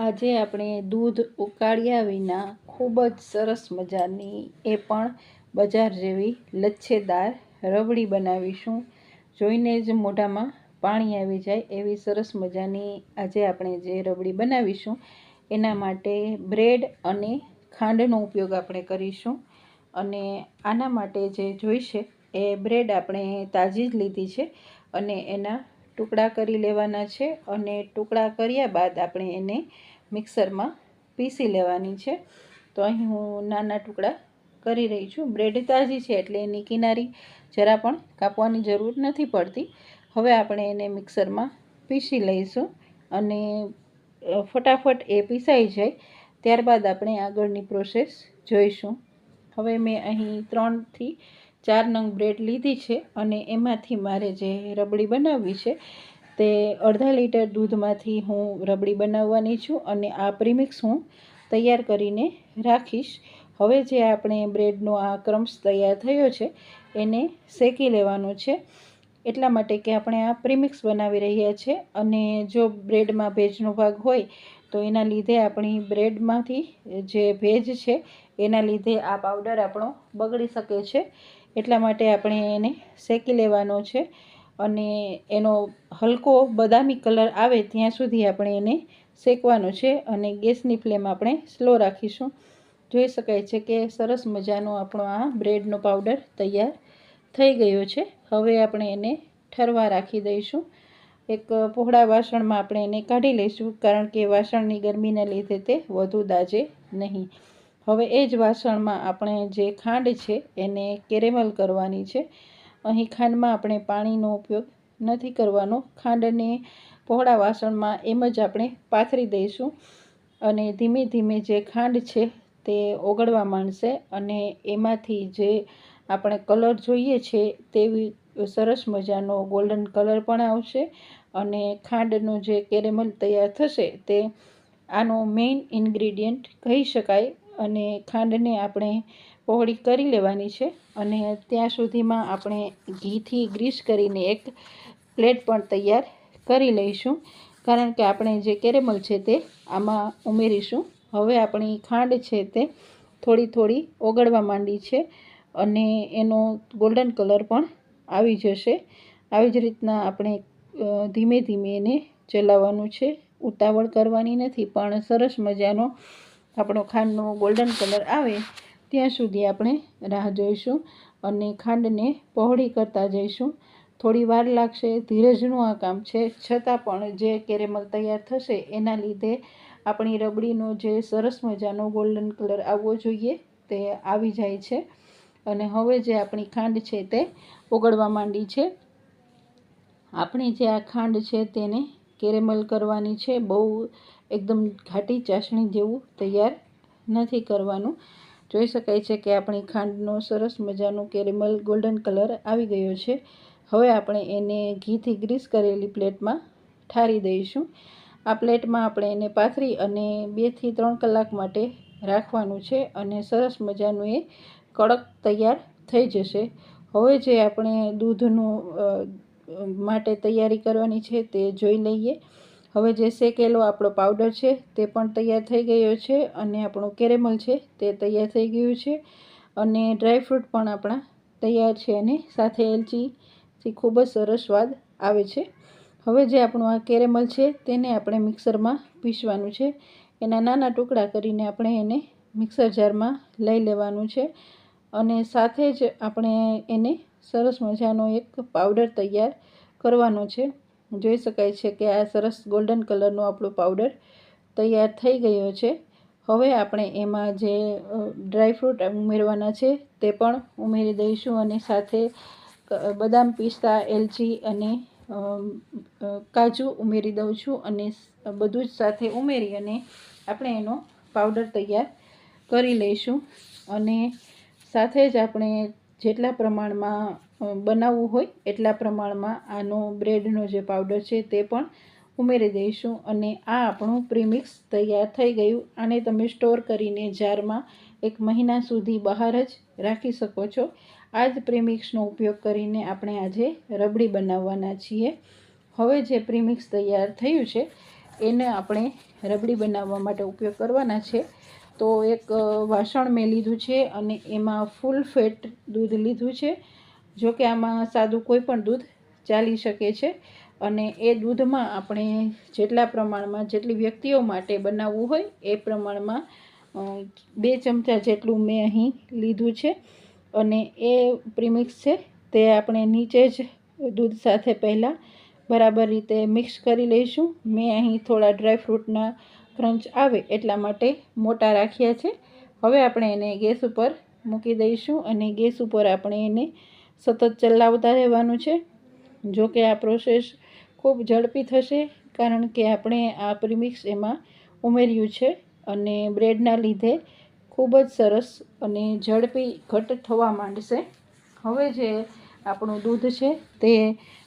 આજે આપણે દૂધ ઉકાળ્યા વિના ખૂબ જ સરસ મજાની એ પણ બજાર જેવી લચ્છેદાર રબડી બનાવીશું. જોઈને જ મોઢામાં પાણી આવી જાય એવી સરસ મજાની આજે આપણે જે રબડી બનાવીશું એના માટે બ્રેડ અને ખાંડનો ઉપયોગ આપણે કરીશું. અને આના માટે જે જોઈશે એ બ્રેડ આપણે તાજી જ લીધી છે અને એના ટુકડા કરી લેવાના છે અને ટુકડા કર્યા બાદ આપણે એને મિક્સરમાં પીસી લેવાની છે. તો અહીં હું નાના ટુકડા કરી રહી છું. બ્રેડ તાજી છે એટલે એની કિનારી જરા પણ કાપવાની જરૂર નથી પડતી. હવે આપણે એને મિક્સરમાં પીસી લઈશું અને ફટાફટ એ પીસાઈ જાય. ત્યારબાદ આપણે આગળની પ્રોસેસ જોઈશું. હવે મેં અહીં ત્રણથી ચાર નંગ બ્રેડ લીધી છે અને એમાંથી મારે જે રબડી બનાવવી છે તે અડધા લીટર દૂધમાંથી હું રબડી બનાવવાની છું અને આ પ્રીમિક્સ હું તૈયાર કરીને રાખીશ. હવે જે આપણે બ્રેડનો આ ક્રમ્સ તૈયાર થયો છે, એને શેકી લેવાનો છે. એટલા માટે કે આપણે આ પ્રીમિક્સ બનાવી રહ્યા છે અને જો બ્રેડમાં ભેજનો ભાગ હોય, તો એના લીધે આપણી બ્રેડમાંથી જે ભેજ છે, એના લીધે આ પાવડર આપણો બગડી શકે છે. એટલા માટે આપણે એને શેકી લેવાનો છે અને એનો હલકો બદામી કલર આવે ત્યાં સુધી આપણે એને શેકવાનો છે અને ગેસની ફ્લેમ આપણે સ્લો રાખીશું. જોઈ શકાય છે કે સરસ મજાનો આપણો આ બ્રેડનો પાવડર તૈયાર થઈ ગયો છે. હવે આપણે એને ઠરવા રાખી દઈશું. એક પહોળા વાસણમાં આપણે એને કાઢી લઈશું કારણ કે વાસણની ગરમીને લીધે તે વધુ દાજે નહીં. હવે એ જ વાસણમાં આપણે જે ખાંડ છે એને કેરેમલ કરવાની છે. અહીં ખાંડમાં આપણે પાણીનો ઉપયોગ નથી કરવાનો. ખાંડને પહોળા વાસણમાં એમ જ આપણે પાથરી દઈશું અને ધીમે ધીમે જે ખાંડ છે તે ઓગળવા માંડશે અને એમાંથી જે આપણે કલર જોઈએ છે તેવી સરસ મજાનો ગોલ્ડન કલર પણ આવશે અને ખાંડનું જે કેરેમલ તૈયાર થશે તે આનો મેઇન ઇન્ગ્રીડિયન્ટ કહી શકાય. અને ખાંડને આપણે પહોળી કરી લેવાની છે અને ત્યાં સુધીમાં આપણે ઘીથી ગ્રીસ કરીને એક પ્લેટ પણ તૈયાર કરી લઈશું. કારણ કે આપણે જે કેરેમલ છે તે આમાં ઉમેરીશું. હવે આપણી ખાંડ છે તે થોડી થોડી ઓગળવા માંડી છે અને એનો ગોલ્ડન કલર પણ આવી જશે. આવી જ રીતના આપણે ધીમે ધીમે એને ચલાવવાનું છે. ઉતાવળ કરવાની નથી, પણ સરસ મજાનો આપણો ખાંડનો ગોલ્ડન કલર આવે, ત્યાં સુધી આપણે રાહ જોઈશું અને ખાંડને પહોળી કરતા જઈશું. થોડી વાર લાગશે, ધીરજનું આ કામ છે. છતાં પણ જે કેરેમલ તૈયાર થશે, એના લીધે આપણી રબડીનો જે સરસ મજાનો ગોલ્ડન કલર આવવો જોઈએ, તે આવી જાય છે. અને હવે જે આપણી ખાંડ છે તે ઓગળવા માંડી છે. આપણી જે આ ખાંડ છે, તેને કેરેમલ કરવાની છે. બહુ એકદમ ઘાટી ચાસણી જેવું તૈયાર નથી કરવાનું. જોઈ શકાય છે કે આપણી ખાંડનો સરસ મજાનો કેરેમલ ગોલ્ડન કલર આવી ગયો છે. હવે આપણે એને ઘીથી ગ્રીસ કરેલી પ્લેટમાં ઠારી દઈશું. આ પ્લેટમાં આપણે એને પાથરી અને બેથી ત્રણ કલાક માટે રાખવાનું છે અને સરસ મજાનું એ કડક તૈયાર થઈ જશે. હવે જે આપણે દૂધનું માટે તૈયારી કરવાની છે તે જોઈ લઈએ. હવે જે શેકેલો આપણો પાવડર છે તે પણ તૈયાર થઈ ગયો છે અને આપણું કેરેમલ છે તે તૈયાર થઈ ગયું છે અને ડ્રાયફ્રૂટ પણ આપણા તૈયાર છે અને સાથે એલચીથી ખૂબ જ સરસ સ્વાદ આવે છે. હવે જે આપણું આ કેરેમલ છે તેને આપણે મિક્સરમાં પીસવાનું છે. એના નાના ટુકડા કરીને આપણે એને મિક્સર જારમાં લઈ લેવાનું છે અને સાથે જ આપણે એને સરસ મજાનો એક પાવડર તૈયાર કરવાનો છે. જોઈ શકાય છે કે આ સરસ ગોલ્ડન કલરનો આપણો પાવડર તૈયાર થઈ ગયો છે. હવે આપણે એમાં જે ડ્રાયફ્રૂટ ઉમેરવાના છે તે પણ ઉમેરી દઈશું અને સાથે બદામ પિસ્તા, એલચી અને કાજુ ઉમેરી દઉં છું અને બધું જ સાથે ઉમેરી અને આપણે એનો પાવડર તૈયાર કરી લઈશું. અને સાથે જ આપણે જેટલા પ્રમાણમાં બનાવવું હોય એટલા પ્રમાણમાં આનો બ્રેડનો જે પાવડર છે તે પણ ઉમેરી દઈશું અને આ આપણું પ્રીમિક્સ તૈયાર થઈ ગયું આને તમે સ્ટોર કરીને જારમાં એક મહિના સુધી બહાર જ રાખી શકો છો. આ જ પ્રીમિક્સનો ઉપયોગ કરીને આપણે આજે રબડી બનાવવાના છીએ. હવે જે પ્રીમિક્સ તૈયાર થયું છે, એને આપણે રબડી બનાવવા માટે ઉપયોગ કરવાના છે. તો એક વાસણ મેં લીધું છે અને એમાં ફૂલ ફેટ દૂધ લીધું છે. જો કે આમાં સાદું કોઈ પણ દૂધ ચાલી શકે છે અને એ દૂધમાં આપણે જેટલા પ્રમાણમાં જેટલી વ્યક્તિઓ માટે બનાવવું હોય એ પ્રમાણમાં બે ચમચા જેટલું મેં અહીં લીધું છે. અને એ પ્રીમિક્સ છે તે આપણે નીચે જ દૂધ સાથે પહેલાં બરાબર રીતે મિક્સ કરી લઈશું. મેં અહીં થોડા ડ્રાયફ્રૂટના ક્રંચ આવે એટલા માટે મોટા રાખ્યા છે. હવે આપણે એને ગેસ ઉપર મૂકી દઈશું અને ગેસ ઉપર આપણે એને સતત ચલાવતા રહેવાનું છે. જો કે આ પ્રોસેસ ખૂબ ઝડપી થશે કારણ કે આપણે આ પ્રીમિક્સ એમાં ઉમેર્યું છે અને બ્રેડના લીધે ખૂબ જ સરસ અને ઝડપી ઘટ થવા માંડશે. હવે જે આપણું દૂધ છે તે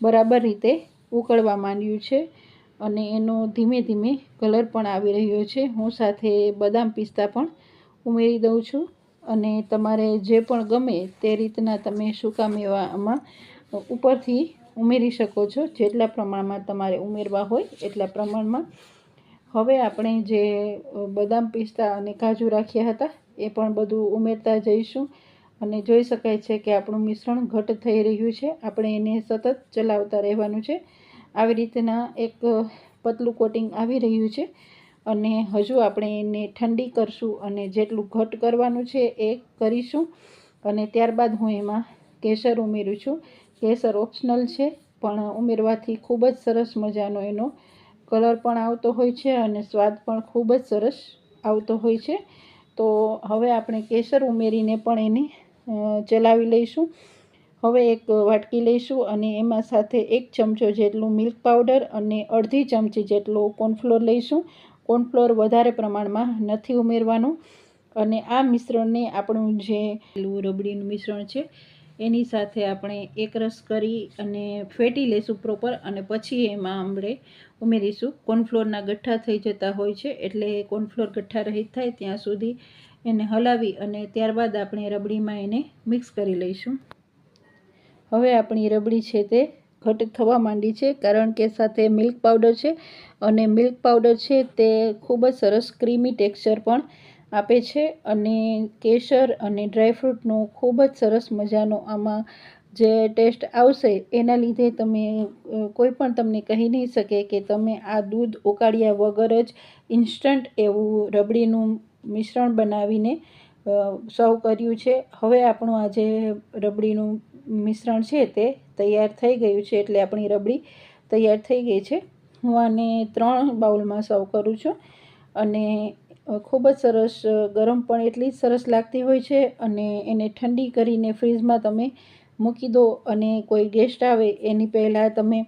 બરાબર રીતે ઉકળવા માંડ્યું છે. અને એનો ધીમે ધીમે કલર પણ આવી રહ્યો છે. હું સાથે બદામ પિસ્તા પણ ઉમેરી દઉં છું અને તમારે જે પણ ગમે તે રીતના તમે સૂકા મેવામાં ઉપરથી ઉમેરી શકો છો. જેટલા પ્રમાણમાં તમારે ઉમેરવા હોય એટલા પ્રમાણમાં. હવે આપણે જે બદામ પિસ્તા અને કાજુ રાખ્યા હતા એ પણ બધું ઉમેરતા જઈશું અને જોઈ શકાય છે કે આપણું મિશ્રણ ઘટ થઈ રહ્યું છે. આપણે એને સતત ચલાવતા રહેવાનું છે. આવી રીતના એક પતલું કોટિંગ આવી રહ્યું છે અને હજુ આપણે એને ઠંડી કરશું અને જેટલું ઘટ કરવાનું છે એ કરીશું. અને ત્યારબાદ હું એમાં કેસર ઉમેરું છું. કેસર ઓપ્શનલ છે, પણ ઉમેરવાથી ખૂબ જ સરસ મજાનો એનો કલર પણ આવતો હોય છે અને સ્વાદ પણ ખૂબ જ સરસ આવતો હોય છે. તો હવે આપણે કેસર ઉમેરીને પણ એને ચલાવી લઈશું. હવે એક વાટકી લઈશું અને એમાં સાથે એક ચમચો જેટલું મિલ્ક પાવડર અને અડધી ચમચી જેટલો કોર્નફ્લોર લઈશું. કોર્નફ્લોર વધારે પ્રમાણમાં નથી ઉમેરવાનું. અને આ મિશ્રણને આપણું જે રબડીનું મિશ્રણ છે, એની સાથે આપણે એકરસ કરી અને ફેટી લઈશું પ્રોપર અને પછી એમાં આપણે ઉમેરીશું. કોર્નફ્લોરના ગઠ્ઠા થઈ જતા હોય છે, એટલે કોર્નફ્લોર ગઠ્ઠા રહિત થાય ત્યાં સુધી એને હલાવી અને ત્યારબાદ આપણે રબડીમાં એને મિક્સ કરી લઈશું. હવે આપણી રબડી છે તે ઘટ થવા માંડી છે કારણ કે સાથે મિલ્ક પાવડર છે અને મિલ્ક પાવડર છે તે ખૂબ જ સરસ ક્રીમી ટેક્સચર પણ આપે છે અને કેસર અને ડ્રાયફ્રૂટનો ખૂબ જ સરસ મજાનો આમાં જે ટેસ્ટ આવશે એના લીધે તમે કોઈ પણ તમને કહી નહીં શકે કે તમે આ દૂધ ઉકાળ્યા વગર જ ઇન્સ્ટન્ટ એવું રબડીનું મિશ્રણ બનાવીને સર્વ કર્યું છે. હવે આપણું આ જે રબડીનું મિશ્રણ છે તે તૈયાર થઈ ગયું છે એટલે આપણી રબડી તૈયાર થઈ ગઈ છે. હું આને ત્રણ બાઉલમાં સર્વ કરું છું અને ખૂબ જ સરસ ગરમ પણ એટલી જ સરસ લાગતી હોય છે અને એને ઠંડી કરીને ફ્રીજમાં તમે મૂકી દો અને કોઈ ગેસ્ટ આવે એની પહેલાં તમે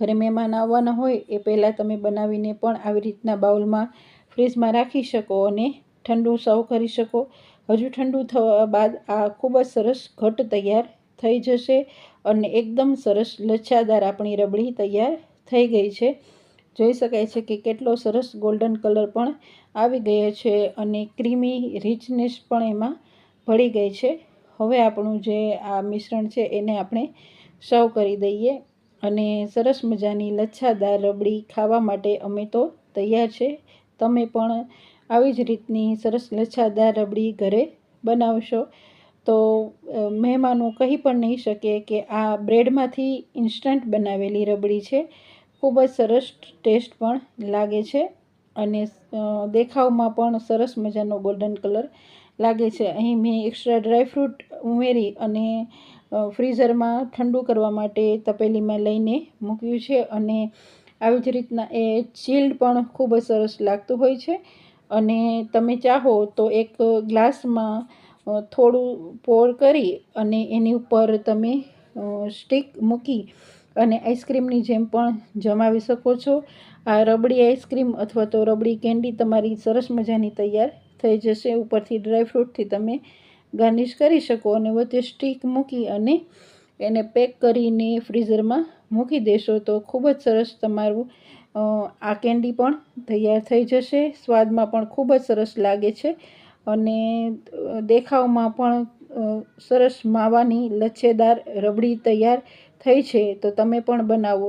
ઘરે મહેમાન આવવાના હોય એ પહેલાં તમે બનાવીને પણ આવી રીતના બાઉલમાં ફ્રીજમાં રાખી શકો અને ઠંડુ સર્વ કરી શકો. હજુ ઠંડુ થવા બાદ આ ખૂબ જ સરસ ઘટ તૈયાર થઈ જશે અને એકદમ સરસ લચ્છાદાર આપણી રબડી તૈયાર થઈ ગઈ છે. જોઈ શકાય છે કે કેટલો સરસ ગોલ્ડન કલર પણ આવી ગયો છે અને ક્રીમી રિચનેસ પણ એમાં ભળી ગઈ છે. હવે આપણું જે આ મિશ્રણ છે એને આપણે સર્વ કરી દઈએ અને સરસ મજાની લચ્છાદાર રબડી ખાવા માટે અમે તો તૈયાર છે. તમે પણ આવી જ રીતની સરસ લચ્છાદાર રબડી ઘરે બનાવશો. તો મહેમાનો કહી પણ નહીં શકે કે આ બ્રેડમાંથી ઇન્સ્ટન્ટ બનાવેલી રબડી છે. ખૂબ જ સરસ ટેસ્ટ પણ લાગે છે અને દેખાવમાં પણ સરસ મજાનો ગોલ્ડન કલર લાગે છે. અહીં મેં એક્સ્ટ્રા ડ્રાયફ્રૂટ ઉમેરી અને ફ્રીઝરમાં ઠંડુ કરવા માટે તપેલીમાં લઈને મૂક્યું છે અને આવી જ રીતના એ ચીલ્ડ પણ ખૂબ જ સરસ લાગતું હોય છે. અને તમે ચાહો તો એક ગ્લાસમાં થોડું પોર કરી અને એની ઉપર તમે સ્ટીક મૂકી અને આઈસ્ક્રીમની જેમ પણ જમાવી શકો છો. આ રબડી આઈસ્ક્રીમ અથવા તો રબડી કેન્ડી તમારી સરસ મજાની તૈયાર થઈ જશે. ઉપરથી ડ્રાયફ્રૂટથી તમે ગાર્નિશ કરી શકો અને વચ્ચે સ્ટીક મૂકી અને એને પેક કરીને ફ્રીઝરમાં મૂકી દેશો તો ખૂબ જ સરસ તમારું આ કેન્ડી પણ તૈયાર થઈ જશે. સ્વાદમાં પણ ખૂબ જ સરસ લાગે છે. અને દેખાવમાં પણ સરસ માવાની લચ્છેદાર રબડી તૈયાર થઈ છે. તો તમે પણ બનાવો